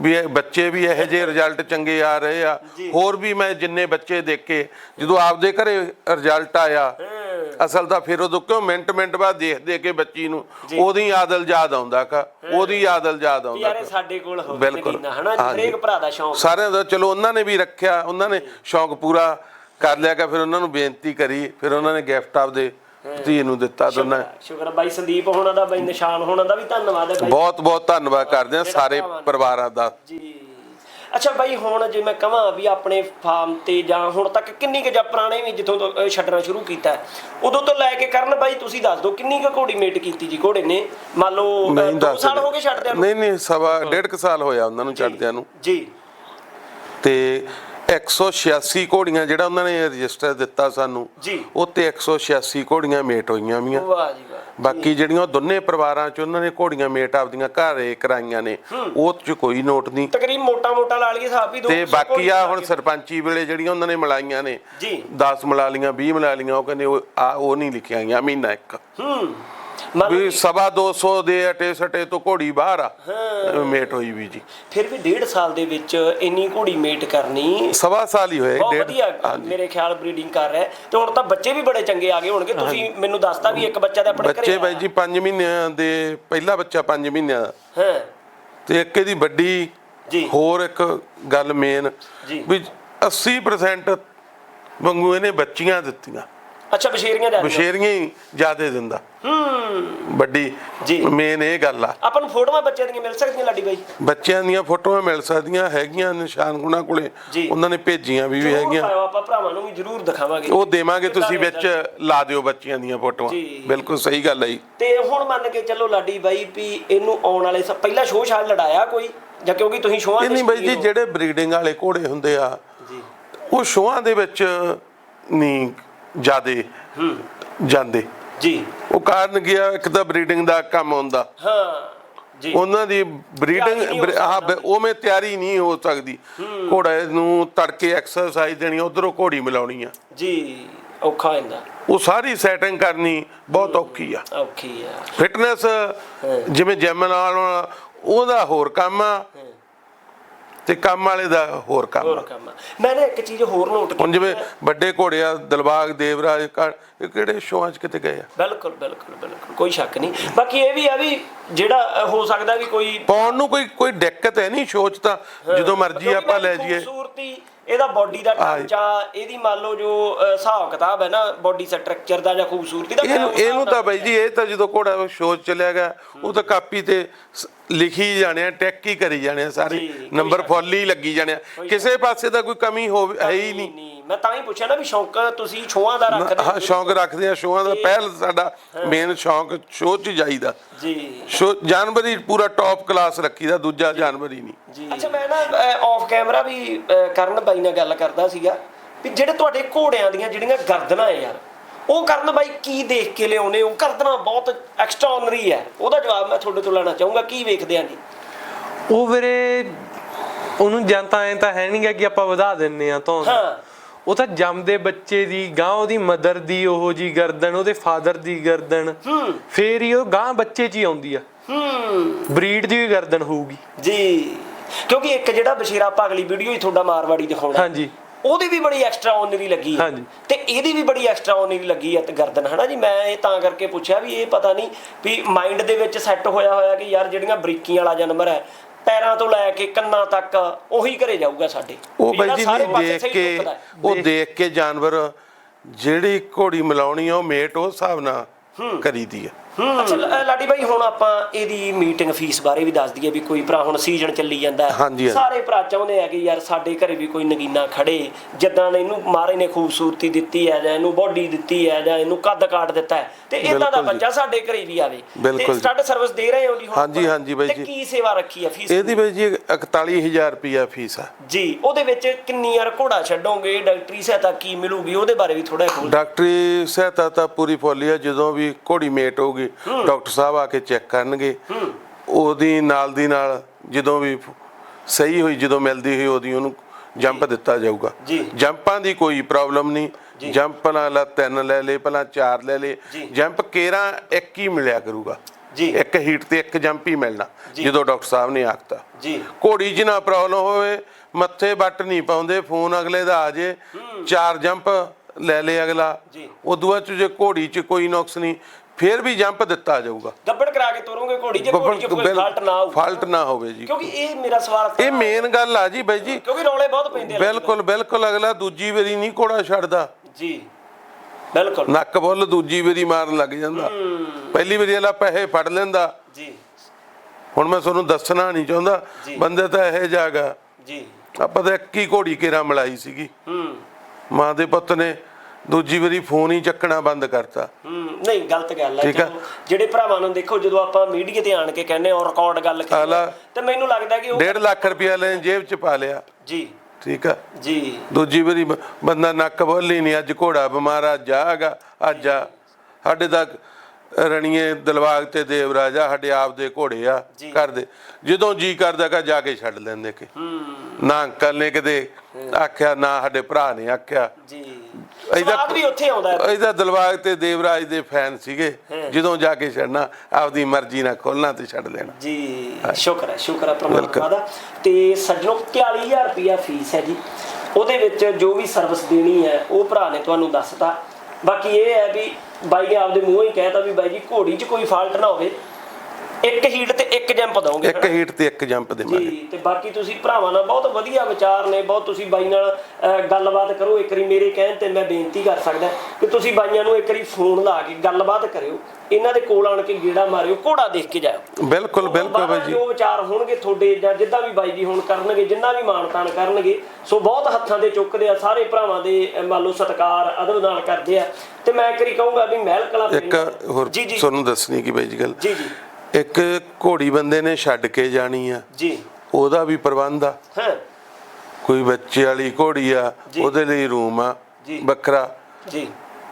ਵੀ ਇਹ ਬੱਚੇ ਵੀ ਇਹੋ ਜਿਹੇ ਰਿਜ਼ਲਟ ਚੰਗੇ ਆ ਰਹੇ ਆ। ਹੋਰ ਵੀ ਮੈਂ ਜਿੰਨੇ ਬੱਚੇ ਦੇਖੇ ਜਦੋਂ ਆਪਦੇ ਘਰੇ ਰਿਜ਼ਲਟ ਆਇਆ ਅਸਲ ਤਾਂ ਫਿਰ ਉਦੋਂ ਕਿਉਂ ਮਿੰਟ ਮਿੰਟ ਬਾਅਦ ਦੇਖ ਦੇ ਕੇ ਬੱਚੀ ਨੂੰ ਉਹਦੀ ਆਦਲ ਯਾਦ ਆਉਂਦਾ ਕਾ ਉਹਦੀ ਆਦਲ ਯਾਦ ਆਉਂਦਾ ਯਾਰ। ਸਾਡੇ ਕੋਲ ਹੋਵੇ ਬਿਲਕੁਲ। ਹਨਾ। ਹਰੇਕ ਭਰਾ ਦਾ ਸ਼ੌਂਕ। ਸਾਰਿਆਂ ਦਾ ਚਲੋ ਉਹਨਾਂ ਨੇ ਵੀ ਰੱਖਿਆ ਉਹਨਾਂ ਨੇ ਸ਼ੌਂਕ ਪੂਰਾ ਕਰ ਲਿਆ ਕਿ ਫਿਰ ਉਹਨਾਂ ਨੂੰ ਬੇਨਤੀ ਕਰੀ ਫਿਰ ਉਹਨਾਂ ਨੇ ਗਿਫਟ ਆਪਦੇ ਧੀ ਨੂੰ ਦਿੱਤਾ ਦੋਨਾਂ ਸ਼ੁਕਰ ਬਾਈ ਸੰਦੀਪ ਹੋਣਾ ਦਾ ਬਾਈ ਨਿਸ਼ਾਨ ਹੋਣਾ ਦਾ ਵੀ ਧੰਨਵਾਦ ਹੈ ਬਾਈ। ਬਹੁਤ ਬਹੁਤ ਧੰਨਵਾਦ ਕਰਦੇ ਆ ਸਾਰੇ ਪਰਿਵਾਰਾਂ ਦਾ। ਜੀ। ਅੱਛਾ ਬਾਈ ਹੁਣ ਜੇ ਮੈਂ ਕਹਾਂ ਵੀ ਆਪਣੇ ਫਾਰਮ ਤੇ ਜਾਂ ਹੁਣ ਤੱਕ ਕਿੰਨੀ ਕੁ ਜਾਂ ਪੁਰਾਣੇ ਵੀ ਜਿੱਥੋਂ ਤੋਂ ਛੱਡਣਾ ਸ਼ੁਰੂ ਕੀਤਾ ਉਦੋਂ ਤੋਂ ਲੈ ਕੇ ਕਰਨ ਬਾਈ ਤੁਸੀਂ ਦੱਸ ਦਿਓ ਕਿੰਨੀ ਕੁ ਘੋੜੀ ਮੇਟ ਕੀਤੀ ਜੀ ਘੋੜੇ ਨੇ? ਮੰਨ ਲਓ ਅਹ, ਨਹੀਂ ਦੋ ਦੱਸ ਸਾਲ ਹੋ ਗਏ ਛੱਡਦਿਆਂ ਨੂੰ? ਨਹੀਂ ਨਹੀਂ ਸਵਾ ਡੇਢ ਕੁ ਸਾਲ ਹੋਇਆ ਉਹਨਾਂ ਨੂੰ ਛੱਡਦਿਆਂ ਨੂੰ। ਜੀ। ਤੇ 186 ਘੋੜੀਆਂ ਜਿਹੜਾ ਉਹਨਾਂ ਨੇ ਰਜਿਸਟਰ ਦਿੱਤਾ ਸਾਨੂੰ ਜੀ। ਉਹ ਤੇ 186 ਘੋੜੀਆਂ ਮੇਟ ਹੋਈਆਂ ਵੀਆਂ। ਵਾਹ ਜੀ ਵਾਹ। ਬਾਕੀ ਜਿਹੜੀਆਂ ਉਹ ਦੋਨੇ ਪਰਿਵਾਰਾਂ ਚ ਉਹਨਾਂ ਨੇ ਘੋੜੀਆਂ ਮੇਟ ਆਪਦੀਆਂ ਘਰੇ ਕਰਾਈਆਂ ਨੇ ਉਹ ਚ ਕੋਈ ਨੋਟ ਨਹੀਂ। ਤਕਰੀਬ ਮੋਟਾ ਮੋਟਾ ਲਾ ਲਈਏ ਸਾਹਿਬ ਵੀ ਦੋ ਤੇ ਬਾਕੀ ਆ ਹੁਣ ਸਰਪੰਚੀ ਵੇਲੇ ਜਿਹੜੀਆਂ ਉਹਨਾਂ ਨੇ ਮਲਾਈਆਂ ਨੇ ਜੀ। 10 ਮਲਾ ਲੀਆਂ 20 ਮਲਾ ਲੀਆਂ ਉਹ ਕਹਿੰਦੇ ਉਹ ਆ ਉਹ ਨਹੀਂ ਲਿਖੀਆਂ ਗਈਆਂ ਮਹੀਨਾ ਇੱਕ। ਹੂੰ। ਵੀ ਸਵਾ 200 ਦੇ ਅਟੇ ਸਟੇ ਤੋਂ ਘੋੜੀ ਬਾਹਰ ਆ। ਮੇਟ ਹੋਈ ਵੀ ਜੀ। ਫਿਰ ਵੀ ਡੇਢ ਸਾਲ ਦੇ ਵਿੱਚ ਇੰਨੀ ਘੋੜੀ ਮੇਟ ਕਰਨੀ ਸਵਾ ਸਾਲ ਹੀ ਹੋਏ ਬਹੁਤ ਵਧੀਆ ਮੇਰੇ ਖਿਆਲ ਬਰੀਡਿੰਗ ਕਰ ਰਿਹਾ। ਤੇ ਹੁਣ ਤਾਂ ਬੱਚੇ ਵੀ ਬੜੇ ਚੰਗੇ ਆ ਗਏ ਹੋਣਗੇ। ਤੁਸੀਂ ਮੈਨੂੰ ਦੱਸਤਾ ਵੀ ਇੱਕ ਬੱਚਾ ਤੇ ਆਪਣੇ ਘਰੇ ਬੱਚੇ ਬਾਈ। ਜੀ 5 ਮਹੀਨਿਆਂ ਦੇ ਪਹਿਲਾ ਬੱਚਾ 5 ਮਹੀਨਿਆਂ ਦਾ। ਹਾਂ। ਤੇ ਇੱਕ ਇਹਦੀ ਵੱਡੀ ਜੀ। ਹੋਰ ਇੱਕ ਗੱਲ ਮੇਨ। ਵੀ 80% ਵਾਂਗੂ ਇਹਨੇ ਬੱਚੀਆਂ ਦਿੱਤੀਆਂ। ਅੱਛਾ ਬਸ਼ੇਰੀਆਂ ਜਾ ਰਹੀਆਂ ਬਸ਼ੇਰੀਆਂ ਹੀ ਜ਼ਿਆਦੇ ਦਿੰਦਾ। ਹੂੰ। ਵੱਡੀ ਜੀ। ਮੇਨ ਇਹ ਗੱਲ ਆ। ਆਪਾਂ ਨੂੰ ਫੋਟੋਆਂ ਬੱਚਿਆਂ ਦੀਆਂ ਮਿਲ ਸਕਦੀਆਂ ਲਾਡੀ ਬਾਈ? ਬੱਚਿਆਂ ਦੀਆਂ ਫੋਟੋਆਂ ਮਿਲ ਸਕਦੀਆਂ ਹੈਗੀਆਂ ਨਿਸ਼ਾਨ ਗੁਣਾ ਕੋਲੇ। ਉਹਨਾਂ ਨੇ ਭੇਜੀਆਂ ਵੀ ਵੀ ਹੈਗੀਆਂ। ਆਪਾਂ ਭਰਾਵਾਂ ਨੂੰ ਵੀ ਜ਼ਰੂਰ ਦਿਖਾਵਾਂਗੇ। ਉਹ ਦੇਵਾਂਗੇ ਤੁਸੀਂ ਵਿੱਚ ਲਾ ਦਿਓ ਬੱਚਿਆਂ ਦੀਆਂ ਫੋਟੋਆਂ। ਬਿਲਕੁਲ ਸਹੀ ਗੱਲ ਹੈ ਜੀ। ਤੇ ਹੁਣ ਮੰਨ ਕੇ ਚੱਲੋ ਲਾਡੀ ਬਾਈ ਵੀ ਇਹਨੂੰ ਆਉਣ ਵਾਲੇ ਪਹਿਲਾ ਸ਼ੋਅ ਸ਼ਾਲ ਲੜਾਇਆ ਕੋਈ? ਜਾਂ ਕਿਉਂਕਿ ਤੁਸੀਂ ਸ਼ੋਆਂ ਨਹੀਂ ਬਾਈ ਜੀ। ਜਿਹੜੇ ਬਰੀਡਿੰਗ ਵਾਲੇ ਘੋੜੇ ਹੁੰਦੇ ਆ ਜੀ। ਉਹ ਸ਼ੋਆਂ ਦੇ ਵਿੱਚ ਨਹੀਂ ਜਿਆਦੇ ਜਾਂਦੇ। ਜੀ। ਉਹ ਕਾਰਨ ਗਿਆ ਇੱਕ ਤਾਂ ਬਰੀਡਿੰਗ ਦਾ ਕੰਮ ਹੁੰਦਾ ਹਾਂ ਜੀ। ਉਹਨਾਂ ਦੀ ਬਰੀਡਿੰਗ ਹੋ ਉਵੇਂ ਤਿਆਰੀ ਨਹੀਂ ਹੋ ਸਕਦੀ। ਘੋੜੇ ਨੂੰ ਤੜਕੇ ਐਕਸਰਸਾਈਜ਼ ਦੇਣੀ ਉਧਰੋਂ ਘੋੜੀ ਮਿਲਾਉਣੀ ਆ। ਜੀ ਔਖਾ ਹੋ ਜਾਂਦਾ ਉਹ ਸਾਰੀ ਸੈਟਿੰਗ ਕਰਨੀ ਬਹੁਤ ਔਖੀ ਆ। ਔਖੀ ਆ। ਫਿਟਨੈਸ ਜਿਵੇਂ ਜਿਮ ਨਾਲ ਉਹਦਾ ਹੋਰ ਕੰਮ ਆ। ਤੇ ਕੰਮ ਵਾਲੇ ਦਾ ਹੋਰ ਕੰਮ ਹੋਰ ਕੰਮ। ਮੈਂ ਨਾ ਇੱਕ ਚੀਜ਼ ਹੋਰ ਨੋਟ ਹੁਣ ਜਿਵੇਂ ਵੱਡੇ ਘੋੜੇ ਆ ਦਿਲਬਾਗ ਦੇਵਰਾਜ ਇਹ ਕਿਹੜੇ ਸ਼ੋਆਂ 'ਚ ਕਿਤੇ ਗਏ ਆ? ਬਿਲਕੁਲ ਬਿਲਕੁਲ ਬਿਲਕੁਲ ਕੋਈ ਸ਼ੱਕ ਨਹੀਂ। ਬਾਕੀ ਇਹ ਵੀ ਆ ਵੀ ਜਿਹੜਾ ਹੋ ਸਕਦਾ ਵੀ ਕੋਈ ਪਾਉਣ ਨੂੰ ਕੋਈ ਕੋਈ ਦਿੱਕਤ ਹੈ ਨਹੀਂ ਸ਼ੋਅ 'ਚ ਤਾਂ ਜਦੋਂ ਮਰਜ਼ੀ ਆਪਾਂ ਲੈ ਜਾਈਏ। ਖੂਬਸੂਰਤੀ ਇਹਦਾ ਬਾਡੀ ਦਾ ਢਾਂਚਾ ਇਹਦੀ ਮੰਨ ਲਓ ਜੋ ਹਿਸਾਬ ਕਿਤਾਬ ਹੈ ਨਾ ਬਾਡੀ ਸਟਰਕਚਰ ਦਾ ਜਾਂ ਖੂਬਸੂਰਤੀ ਦਾ ਇਹਨੂੰ ਇਹਨੂੰ ਤਾਂ ਬਾਈ ਜੀ ਇਹ ਤਾਂ ਜਦੋਂ ਘੋੜਾ ਸ਼ੋਅ ਚਲਿਆ ਗਿਆ ਉਹ ਤਾਂ ਕਾਪੀ ਤੇ ਲਿਖੀ ਜਾਣੇ ਆ ਟੈਕ ਹੀ ਕਰੀ ਜਾਣੇ ਆ ਸਾਰੇ ਨੰਬਰ ਫੁੱਲ ਹੀ ਲੱਗੀ ਜਾਣੇ ਆ। ਕਿਸੇ ਪਾਸੇ ਦਾ ਕੋਈ ਕਮੀ ਹੋਵੇ ਹੈ ਹੀ ਨਹੀਂ। ਮੈਂ ਤਾਂ ਹੀ ਪੁੱਛਿਆ ਨਾ ਵੀ ਸ਼ੌਂਕ ਤੁਸੀਂ ਛੋਆਂ ਦਾ ਰੱਖਦੇ ਹਾਂ ਸ਼ੌਂਕ ਰੱਖਦੇ ਆ ਸ਼ੋਆਂ ਦਾ ਪਹਿਲ ਸਾਡਾ ਮੇਨ ਸ਼ੌਂਕ ਸ਼ੋਅ 'ਚ ਜਾਈਦਾ। ਜੀ। ਸ਼ੋ ਜਾਨਵਰ ਪੂਰਾ ਟੌਪ ਕਲਾਸ ਰੱਖੀਦਾ ਦੂਜਾ ਜਾਨਵਰ ਨਹੀਂ। ਜੀ। ਅੱਛਾ ਮੈਂ ਨਾ ਆਫ ਕੈਮਰਾ ਵੀ ਕਰਨ ਬਾਈ ਨਾਲ ਗੱਲ ਕਰਦਾ ਸੀਗਾ ਵੀ ਜਿਹੜੇ ਤੁਹਾਡੇ ਘੋੜਿਆਂ ਦੀਆਂ ਜਿਹੜੀਆਂ ਗਰਦਨਾਂ ਹੈ ਯਾਰ ਉਹ ਕਰਨ ਬਾਈ ਕੀ ਦੇਖ ਕੇ ਲਿਆਉਨੇ ਉਹ ਗਰਦਨਾਂ ਬਹੁਤ ਐਕਸਟਰਾਨਰੀ ਹੈ ਉਹਦਾ ਜਵਾਬ ਮੈਂ ਤੁਹਾਡੇ ਤੋਂ ਲੈਣਾ ਚਾਹੂੰਗਾ ਕੀ ਵੇਖਦੇ ਆਂ ਜੀ? ਉਹ ਵੀਰੇ ਉਹਨੂੰ ਜਾਂ ਤਾਂ ਐ ਤਾਂ ਹੈ ਨਹੀਂਗਾ ਕਿ ਆਪਾਂ ਵਧਾ ਦਿੰਨੇ ਆ ਤਾਂ ਹਾਂ। ਉਹ ਤਾਂ ਜੰਮਦੇ ਬੱਚੇ ਦੀ ਗਾਂ ਉਹਦੀ ਮਦਰ ਦੀ ਉਹੋ ਜੀ ਗਰਦਨ ਉਹਦੇ ਫਾਦਰ ਦੀ ਗਰਦਨ। ਫੇਰ ਹੀ ਉਹ ਗਾਂ ਬੱਚੇ 'ਚ ਹੀ ਆਉਂਦੀ ਆ। ਹੂੰ। ਬਰੀਡ ਦੀ ਗਰਦਨ ਹੋਊਗੀ। ਜੀ। ਕਿਉਂਕਿ ਇੱਕ ਜਿਹੜਾ ਬਸ਼ੀਰਾ ਆਪਾਂ ਅਗਲੀ ਵੀਡੀਓ ਹੀ ਤੁਹਾਡਾ ਮਾਰਵਾੜੀ ਦਿਖਾਉਣਾ। ਹਾਂਜੀ। ਉਹਦੀ ਵੀ ਬੜੀ ਐਕਸਟਰਾ ਆਨਰੀ ਲੱਗੀ ਹੈ। ਤੇ ਇਹਦੀ ਵੀ ਬੜੀ ਐਕਸਟਰਾ ਆਨਰੀ ਲੱਗੀ ਹੈ ਤੇ ਗਰਦਨ ਹਨਾ ਜੀ? ਮੈਂ ਇਹ ਤਾਂ ਕਰਕੇ ਪੁੱਛਿਆ ਵੀ ਇਹ ਪਤਾ ਨਹੀਂ ਵੀ ਮਾਈਂਡ ਦੇ ਵਿੱਚ ਸੈੱਟ ਹੋਇਆ ਹੋਇਆ ਕਿ ਯਾਰ ਜਿਹੜੀਆਂ ਬਰੀਕੀਆਂ ਵਾਲਾ ਜਾਨਵਰ ਹੈ ਪੈਰਾਂ ਤੋਂ ਲੈ ਕੇ ਕੰਨਾਂ ਤੱਕ ਉਹੀ ਘਰੇ ਜਾਊਗਾ ਸਾਡੇ। ਉਹ ਬਾਈ ਜੀ ਦੇਖ ਕੇ। ਉਹ ਦੇਖ ਕੇ ਜਾਨਵਰ ਜਿਹੜੀ ਘੋੜੀ ਮਿਲਾਉਣੀ ਆ ਉਹ ਮੇਟ ਉਸ ਹਿਸਾਬ ਨਾਲ ਕਰੀਦੀ ਆ। ਅੱਛਾ ਲ- ਲਾਡੀ ਭਾਈ ਹੁਣ ਆਪਾਂ ਇਹਦੀ ਮੀਟਿੰਗ ਫੀਸ ਬਾਰੇ ਵੀ ਦੱਸ ਦਈਏ ਵੀ ਕੋਈ ਭਰਾ ਹੁਣ ਸੀਜ਼ਨ ਚੱਲੀ ਜਾਂਦਾ ਹੈ। ਹਾਂਜੀ, ਹਾਂਜੀ। ਸਾਰੇ ਭਰਾ ਚਾਹੁੰਦੇ ਆ ਕਿ ਯਾਰ ਸਾਡੇ ਘਰੇ ਵੀ ਕੋਈ ਨਗੀਨਾ ਖੜੇ ਜਿੱਦਾਂ ਨੇ ਇਹਨੂੰ ਮਾਰੇ ਨੇ ਖੂਬਸੂਰਤੀ ਦਿੱਤੀ ਹੈ ਜਾਂ ਇਹਨੂੰ ਬੋਡੀ ਦਿੱਤੀ ਹੈ ਜਾਂ ਇਹਨੂੰ ਕੱਦ ਕਾਟ ਦਿੱਤਾ ਹੈ ਤੇ ਇਦਾਂ ਦਾ ਬਿਲਕੁਲ ਜੀ। ਬੱਚਾ ਸਾਡੇ ਘਰੇ ਵੀ ਆਵੇ ਬਿਲਕੁਲ ਜੀ। ਸਟੱਡ ਸਰਵਿਸ ਦੇ ਰਹੇ ਹੋ ਜੀ ਹੁਣ ਹਾਂਜੀ, ਹਾਂਜੀ ਬਾਈ ਤੇ ਜੀ। ਕੀ ਸੇਵਾ ਰੱਖੀ ਹੈ ਫੀਸ ਇਹਦੀ ਬਾਈ ਜੀ 41000 ਰੁਪਿਆ ਫੀਸ ਆ ਜੀ ਉਹਦੇ ਵਿੱਚ ਕਿੰਨੀ ਯਾਰ ਘੋੜਾ ਛੱਡੋਗੇ ਡਾਕਟਰੀ ਸਹਾਇਤਾ ਕੀ ਮਿਲੂਗੀ ਉਹਦੇ ਬਾਰੇ ਵੀ ਥੋੜਾ ਖੋਲ ਡਾਕਟਰੀ ਸਹਾਇਤਾ ਤਾਂ ਪੂਰੀ ਫੁੱਲ ਹੀ ਆ ਜਦੋਂ ਵੀ ਘੋੜੀ ਮੇਟ ਹੋਊਗੀ ਡਾਕਟਰ ਸਾਹਿਬ ਆ ਕੇ ਚੈੱਕ ਕਰਨਗੇ। ਉਹਦੀ ਨਾਲ ਦੀ ਨਾਲ ਜਦੋਂ ਵੀ ਸਹੀ ਹੋਈ ਜਦੋਂ ਮਿਲਦੀ ਹੋਈ ਉਹਦੀ ਉਹਨੂੰ ਜੰਪ ਦਿੱਤਾ ਜਾਊਗਾ। ਜੰਪਾਂ ਦੀ ਕੋਈ ਪ੍ਰੋਬਲਮ ਨਹੀਂ। ਜੰਪ ਨਾਲ ਤਿੰਨ ਲੈ ਲੇ ਪਹਿਲਾਂ ਚਾਰ ਲੈ ਲੇ। ਜੰਪ ਕੇਰਾ ਇੱਕ ਹੀ ਮਿਲਿਆ ਕਰੂਗਾ। ਜੀ। ਇੱਕ ਹੀਟ ਤੇ ਇੱਕ ਜੰਪ ਹੀ ਮਿਲਣਾ ਜਦੋਂ ਡਾਕਟਰ ਸਾਹਿਬ ਨੇ ਆਖਤਾ। ਜੀ। ਘੋੜੀ 'ਚ ਨਾ ਪ੍ਰੋਬਲਮ ਹੋਵੇ ਮੱਥੇ ਬੱਟ ਨਹੀਂ ਪਾਉਂਦੇ ਫੋਨ ਅਗਲੇ ਦਾ ਆ ਜੇ ਚਾਰ ਜੰਪ ਲੈ ਲੇ ਅਗਲਾ। ਜੀ। ਉਦੋਂ ਬਾਅਦ 'ਚ ਜੇ ਘੋੜੀ 'ਚ ਕੋਈ ਨੁਕਸ ਨਹੀਂ ਫਿਰ ਵੀ ਜੰਪ ਦਿੱਤਾ ਜਾਊਗਾ। ਗੱਬੜ ਕਰਾ ਕੇ ਤੋਰੋਗੇ ਘੋੜੀ ਜੇ ਘੋੜੀ 'ਚ ਕੋਈ ਫਾਲਟ ਨਾ ਆਊ ਫਾਲਟ ਨਾ ਹੋਵੇ ਜੀ। ਕਿਉਂਕਿ ਇਹ ਮੇਰਾ ਸਵਾਲ। ਇਹ ਮੇਨ ਗੱਲ ਆ ਜੀ ਬਾਈ ਜੀ। ਕਿਉਂਕਿ ਰੌਲੇ ਬਹੁਤ ਪੈਂਦੇ ਆ ਬਿਲਕੁਲ ਬਿਲਕੁਲ ਅਗਲਾ ਦੂਜੀ ਵਾਰੀ ਨਹੀਂ ਘੋੜਾ ਛੱਡਦਾ। ਜੀ ਬਿਲਕੁਲ। ਨੱਕ ਬੁੱਲ ਦੂਜੀ ਵਾਰੀ ਮਾਰਨ ਲੱਗ ਜਾਂਦਾ। ਪਹਿਲੀ ਵਾਰੀ ਵਾਲਾ ਪੈਸੇ ਫੜ ਲੈਂਦਾ। ਜੀ। ਹੁਣ ਮੈਂ ਤੁਹਾਨੂੰ ਦੱਸਣਾ ਨਹੀਂ ਚਾਹੁੰਦਾ। ਬੰਦੇ ਤਾਂ ਇਹ ਜਾਗਾ ਜੀ। ਆਪਾਂ ਤਾਂ ਇੱਕ ਹੀ ਘੋੜੀ ਕੇਰਾ ਮਲਾਈ ਸੀਗੀ। ਹੂੰ। ਮਾਂ ਦੇ ਪੁੱਤ ਨੇ ਦੂਜੀ ਵਾਰੀ ਫੋਨ ਹੀ ਚੱਕਣਾ ਬੰਦ ਕਰਤਾ। ਹੂੰ ਨਹੀਂ ਗਲਤ ਗੱਲ ਹੈ। ਆ। ਚਲੋ, ਜਿਹੜੇ ਭਰਾਵਾਂ ਨੂੰ ਦੇਖੋ ਜਦੋਂ ਆਪਾਂ ਮੀਡੀਆ ਤੇ ਆਣ ਕੇ ਕਹਿੰਦੇ ਆ ਰਿਕਾਰਡ ਗੱਲ ਕੀਤੀ। ਤੇ ਮੈਨੂੰ ਲੱਗਦਾ ਕਿ ਉਹ 1.5 ਲੱਖ ਰੁਪਇਆ ਲੈ ਜੇਬ 'ਚ ਪਾ ਲਿਆ। ਜੀ। ਠੀਕ ਆ। ਜੀ। ਦੂਜੀ ਵਾਰੀ ਬੰਦਾ ਨੱਕ ਬੋਲੀ ਨਹੀਂ ਅੱਜ ਘੋੜਾ ਬਿਮਾਰ ਅੱਜ ਆਗਾ ਅੱਜ ਆ। ਸਾਡੇ ਤਾਂ ਰਣੀਏ ਦਿਲਵਾਗ ਤੇ ਦੇਵਰਾਜਾ ਸਾਡੇ ਆਪ ਦੇ ਘੋੜੇ ਆ। ਕਰਦੇ ਜਦੋਂ ਜੀ ਕਰਦਾ ਕਾ ਜਾ ਕੇ ਛੱਡ ਲੈਂਦੇ ਕਿ। ਹੂੰ। ਨਾ ਅੰਕਲ ਨੇ ਕਿਤੇ ਆਖਿਆ ਨਾ ਸਾਡੇ ਭਰਾ ਨੇ ਆਖਿਆ। ਜੀ। ਇਹਦਾ- ਵੀ ਉੱਥੇ ਆਉਂਦਾ ਹੈ। ਇਹਦਾ ਦਿਲਵਾਗ ਤੇ ਦੇਵਰਾਜ ਦੇ ਫੈਨ ਸੀਗੇ ਜਦੋਂ ਜਾ ਕੇ ਛੱਡਣਾ ਆਪਦੀ ਮਰਜ਼ੀ ਨਾਲ ਖੋਲਣਾ ਤੇ ਛੱਡ ਲੈਣਾ ਜੀ ਸ਼ੁਕਰ ਹੈ ਸ਼ੁਕਰ ਹੈ ਪ੍ਰਮਾਤਮਾ ਦਾ। ਤੇ ਸੱਜਣੋ 41000 ਰੁਪਿਆ ਫੀਸ ਹੈ ਜੀ। ਉਹਦੇ ਵਿੱਚ ਜੋ ਵੀ ਸਰਵਿਸ ਦੇਣੀ ਹੈ ਉਹ ਭਰਾ ਨੇ ਤੁਹਾਨੂੰ ਦੱਸਤਾ। ਬਾਕੀ ਇਹ ਹੈ ਵੀ ਬਾਈ ਨੇ ਆਪਦੇ ਮੂੰਹੋਂ ਹੀ ਕਹਿਤਾ ਵੀ ਬਾਈ ਜੀ ਘੋੜੀ 'ਚ ਕੋਈ ਫਾਲਟ ਨਾ ਹੋਵੇ। ਇੱਕ ਹੀਟ ਤੇ ਇੱਕ ਜੰਪ ਦਓਗੇ ਇੱਕ ਹੀਟ ਤੇ ਇੱਕ ਜੰਪ ਦੇ ਮਾਰੇ। ਜੀ ਤੇ ਬਾਕੀ ਤੁਸੀਂ ਭਰਾਵਾਂ ਨਾਲ ਬਹੁਤ ਵਧੀਆ ਵਿਚਾਰ ਨੇ ਬਹੁਤ ਤੁਸੀਂ ਬਾਈ ਨਾਲ ਗੱਲਬਾਤ ਕਰੋ ਇੱਕ ਵਾਰੀ ਮੇਰੇ ਕਹਿਣ ਤੇ ਮੈਂ ਬੇਨਤੀ ਕਰ ਸਕਦਾ ਕਿ ਤੁਸੀਂ ਬਾਈਆਂ ਨੂੰ ਇੱਕ ਵਾਰੀ ਫੋਨ ਲਾ ਕੇ ਗੱਲਬਾਤ ਕਰਿਓ। ਇਹਨਾਂ ਦੇ ਕੋਲ ਆਣ ਕੇ ਗੇੜਾ ਮਾਰਿਓ ਘੋੜਾ ਦੇਖ ਕੇ ਜਾਓ ਬਿਲਕੁਲ ਬਿਲਕੁਲ ਬਾਈ ਜੀ। ਜੋ ਵਿਚਾਰ ਹੋਣਗੇ ਤੁਹਾਡੇ ਜਾਂ ਜਿੱਦਾਂ ਵੀ ਬਾਈ ਜੀ ਹੁਣ ਕਰਨਗੇ ਜਿੰਨਾ ਵੀ ਮਾਨਤਾਨ ਕਰਨਗੇ ਸੋ ਬਹੁਤ ਹੱਥਾਂ ਦੇ ਚੁੱਕਦੇ ਆ ਸਾਰੇ ਭਰਾਵਾਂ ਦੇ ਮੰਨ ਲਓ ਸਤਿਕਾਰ ਅਦਬ ਨਾਲ ਕਰਦੇ ਆ। ਤੇ ਮੈਂ ਇੱਕ ਵਾਰੀ ਕਹੂੰਗਾ ਵੀ ਮਹਿਲ ਕਲਾ ਇੱਕ ਹੋਰ ਤੁਹਾਨੂੰ ਦੱਸਣੀ ਕੀ ਬਾਈ ਜੀ ਗੱਲ? ਜੀ ਜੀ। ਇੱਕ ਘੋੜੀ ਬੰਦੇ ਨੇ ਛੱਡ ਕੇ ਜਾਣੀ ਆ। ਜੀ। ਉਹਦਾ ਵੀ ਪ੍ਰਬੰਧ ਆ। ਹਾਂ। ਕੋਈ ਬੱਚੇ ਵਾਲੀ ਘੋੜੀ ਆ। ਉਹਦੇ ਲਈ ਰੂਮ ਆ ਜੀ। ਵੱਖਰਾ। ਜੀ।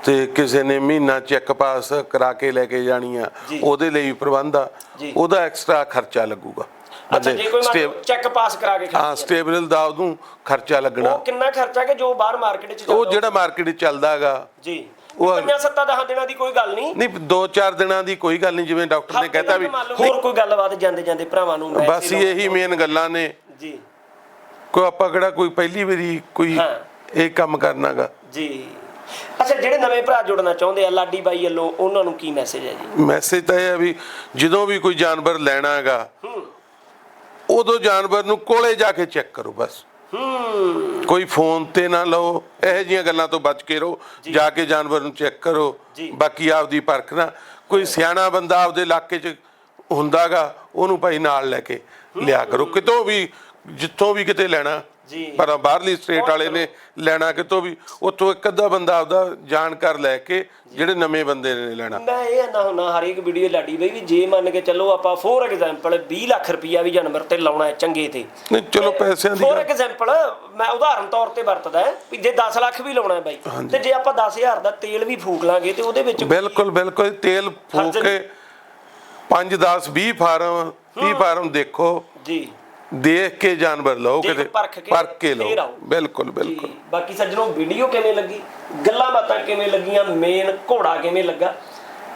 ਤੇ ਕਿਸੇ ਨੇ ਮਹੀਨਾ ਚੈੱਕ ਪਾਸ ਕਰਾ ਕੇ ਲੈ ਕੇ ਜਾਣੀ ਆ ਜੀ। ਉਹਦੇ ਲਈ ਵੀ ਪ੍ਰਬੰਧ ਆ। ਜੀ। ਉਹਦਾ ਐਕਸਟਰਾ ਖਰਚਾ ਲੱਗੂਗਾ। ਅੱਛਾ ਜੇ ਕੋਈ ਚੈੱਕ ਪਾਸ ਕਰਾ ਕੇ ਹਾਂ ਖੜ੍ਹਦੀ ਸਟੇਬਲ ਦਾ ਉਹਨੂੰ ਖਰਚਾ ਲੱਗਣਾ। ਉਹ ਕਿੰਨਾ ਖਰਚਾ ਕਿ ਜੋ ਬਾਹਰ ਮਾਰਕੀਟ 'ਚ ਉਹ ਜਿਹੜਾ ਮਾਰਕੀਟ ਚੱਲਦਾ ਹੈਗਾ। ਜੀ। ਉਹ- ਪੰਜਾਂ ਸੱਤਾਂ ਦਸਾਂ ਦਿਨਾਂ ਦੀ ਕੋਈ ਗੱਲ ਨਹੀਂ। ਨਹੀਂ 2-4 ਦਿਨਾਂ ਦੀ ਕੋਈ ਗੱਲ ਨਹੀਂ ਜਿਵੇਂ ਡਾਕਟਰ ਨੇ ਕਹਿਤਾ ਵੀ ਹੋਰ ਕੋਈ ਗੱਲਬਾਤ ਜਾਂਦੇ ਜਾਂਦੇ ਭਰਾਵਾਂ ਨੂੰ ਬਸ। ਇਹੀ ਮੇਨ ਗੱਲਾਂ ਨੇ। ਜੀ। ਕੋਈ ਆਪਾਂ ਕਿਹੜਾ ਕੋਈ ਪਹਿਲੀ ਵਾਰੀ ਕੋਈ। ਇਹ ਕੰਮ ਕਰਨਾਗਾ। ਜੀ। ਅੱਛਾ ਜਿਹੜੇ ਨਵੇਂ ਭਰਾ ਜੁੜਨਾ ਚਾਹੁੰਦੇ ਆ ਲਾਡੀ ਬਾਈ ਵੱਲੋਂ ਉਹਨਾਂ ਨੂੰ ਕੀ ਮੈਸੇਜ ਹੈ ਜੀ? ਮੈਸੇਜ ਤਾਂ ਇਹ ਹੈ ਵੀ ਜਦੋਂ ਵੀ ਕੋਈ ਜਾਨਵਰ ਲੈਣਾ ਹੈਗਾ ਹੂੰ। ਉਦੋਂ ਜਾਨਵਰ ਨੂੰ ਕੋਲੇ ਜਾ ਕੇ ਚੈੱਕ ਕਰੋ ਬਸ। ਕੋਈ ਫੋਨ ਤੇ ਨਾ ਲਓ ਇਹੋ ਜੀਆਂ ਗੱਲਾਂ ਤੋਂ ਬਚ ਕੇ ਰਹੋ ਜਾ। ਕੇ ਜਾਨਵਰ ਨੂੰ ਚੈੱਕ ਕਰੋ। ਬਾਕੀ ਆਪਦੀ ਪਰਖ ਨਾ। ਕੋਈ ਸਿਆਣਾ ਬੰਦਾ ਆਪਦੇ ਇਲਾਕੇ 'ਚ ਹੁੰਦਾਗਾ ਉਹਨੂੰ ਭਾਈ ਨਾਲ ਲੈ ਕੇ ਲਿਆ ਕਰੋ। ਕਿਤੋਂ ਵੀ ਜਿੱਥੋਂ ਵੀ ਕਿਤੇ ਲੈਣਾ। ਪਰ ਬਾਹਰਲੀ ਸਟੇਟ ਵਾਲੇ ਨੇ ਲੈਣਾ ਕਿਤੋਂ ਵੀ ਉੱਥੋਂ ਇੱਕ ਅੱਧਾ ਬੰਦਾ ਆਪਦਾ ਜਾਣਕਾਰ ਲੈ ਕੇ ਜਿਹੜੇ ਨਵੇਂ ਬੰਦੇ ਨੇ ਲੈਣਾ। ਮੈਂ ਇਹ ਨਾ ਹੁਣਾ ਹਰ ਇੱਕ ਵੀਡੀਓ ਲਾਡੀ ਬਈ ਵੀ ਜੇ ਮੰਨ ਕੇ ਚੱਲੋ ਆਪਾਂ ਫੋਰ ਐਗਜ਼ਾਮਪਲ 20 ਲੱਖ ਰੁਪਈਆ ਵੀ ਜਾਨਵਰ ਤੇ ਲਾਉਣਾ ਹੈ ਚੰਗੇ ਤੇ। ਨਹੀਂ ਚਲੋ ਪੈਸਿਆਂ ਦੀ ਫੋਰ ਐਗਜ਼ਾਮਪਲ ਮੈਂ ਉਦਾਹਰਨ ਤੌਰ ਤੇ ਵਰਤਦਾ ਵੀ ਜੇ 10 ਲੱਖ ਵੀ ਲਾਉਣਾ ਹੈ ਬਾਈ ਤੇ ਜੇ ਆਪਾਂ 10000 ਦਾ ਤੇਲ ਵੀ ਫੂਕ ਲਾਂਗੇ ਤੇ ਉਹਦੇ ਵਿੱਚ ਬਿਲਕੁਲ ਬਿਲਕੁਲ ਤੇਲ ਫੂਕ ਕੇ 5 10 20 ਫਾਰਮ 30 ਫਾਰਮ ਦੇਖੋ। ਜੀ। ਦੇਖ ਕੇ ਜਾਨਵਰ ਲਓ ਦੇਖ ਕਿਤੇ ਪਰਖ ਕੇ ਪਰਖ ਕੇ ਫੇਰ ਲਓ। ਆਓ। ਬਿਲਕੁਲ ਬਿਲਕੁਲ। ਜੀ, ਬਾਕੀ ਸੱਜਣੋ ਵੀਡੀਓ ਕਿਵੇਂ ਲੱਗੀ? ਗੱਲਾਂ ਬਾਤਾਂ ਕਿਵੇਂ ਲੱਗੀਆਂ? ਮੇਨ ਘੋੜਾ ਕਿਵੇਂ ਲੱਗਾ?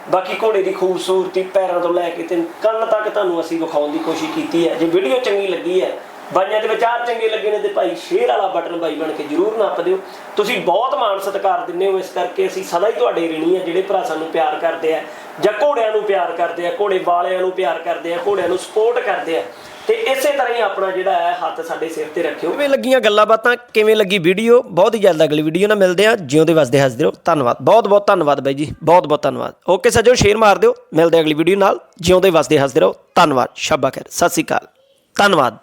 ਬਾਕੀ ਘੋੜੇ ਦੀ ਖੂਬਸੂਰਤੀ ਪੈਰਾਂ ਤੋਂ ਲੈ ਕੇ ਤੇ ਕੰਨ ਤੱਕ ਤੁਹਾਨੂੰ ਅਸੀਂ ਵਿਖਾਉਣ ਦੀ ਕੋਸ਼ਿਸ਼ ਕੀਤੀ ਹੈ। ਜੇ ਵੀਡੀਓ ਚੰਗੀ ਲੱਗੀ ਹੈ ਬਾਈਆਂ ਦੇ ਵਿਚਾਰ ਚੰਗੇ ਲੱਗੇ ਨੇ ਤੇ ਭਾਈ ਸ਼ੇਅਰ ਵਾਲਾ ਬਟਨ ਬਾਈ ਬਣ ਕੇ ਜਰੂਰ ਨੱਪ ਦਿਓ। ਤੁਸੀਂ ਬਹੁਤ ਮਾਣ ਸਤਿਕਾਰ ਦਿੰਦੇ ਹੋ ਇਸ ਕਰਕੇ ਅਸੀਂ ਸਦਾ ਹੀ ਤੁਹਾਡੇ ਰਣੀ ਆ ਜਿਹੜੇ ਭਰਾ ਸਾਨੂੰ ਪਿਆਰ ਕਰਦੇ ਆ ਜਾਂ ਘੋੜਿਆਂ ਨੂੰ ਪਿਆਰ ਕਰਦੇ ਆ ਘੋੜੇ ਵਾਲਿਆਂ ਨੂੰ ਪਿਆਰ ਕਰਦੇ ਆ ਘੋੜਿਆਂ ਨੂੰ ਸਪੋਰਟ ਕਰਦੇ ਆ। ਤੇ ਇਸੇ ਤਰ੍ਹਾਂ ਹੀ ਆਪਣਾ ਜਿਹੜਾ ਹੈ, ਹੱਥ ਸਾਡੇ ਸਿਰ ਤੇ ਰੱਖਿਓ। ਕਿਵੇਂ ਲੱਗੀਆਂ ਗੱਲਾਂ ਬਾਤਾਂ? ਕਿਵੇਂ ਲੱਗੀ ਵੀਡੀਓ? ਬਹੁਤ ਹੀ ਜਲਦ ਅਗਲੀ ਵੀਡੀਓ ਨਾਲ ਮਿਲਦੇ ਆ ਜਿਉਂਦੇ ਵਸਦੇ ਹੱਸਦੇ ਰਹੋ। ਧੰਨਵਾਦ। ਬਹੁਤ ਬਹੁਤ ਧੰਨਵਾਦ ਬਾਈ ਜੀ। ਬਹੁਤ ਬਹੁਤ ਧੰਨਵਾਦ। ਓਕੇ ਸੱਜੋ ਸ਼ੇਅਰ ਮਾਰ ਦਿਓ। ਮਿਲਦੇ ਅਗਲੀ ਵੀਡੀਓ ਨਾਲ। ਜਿਉਂਦੇ ਵਸਦੇ ਹੱਸਦੇ ਰਹੋ। ਧੰਨਵਾਦ। ਸ਼ਾਬਾ ਖੈਰ। ਸਤਿ ਸ੍ਰੀ ਅਕਾਲ। ਧੰਨਵਾਦ।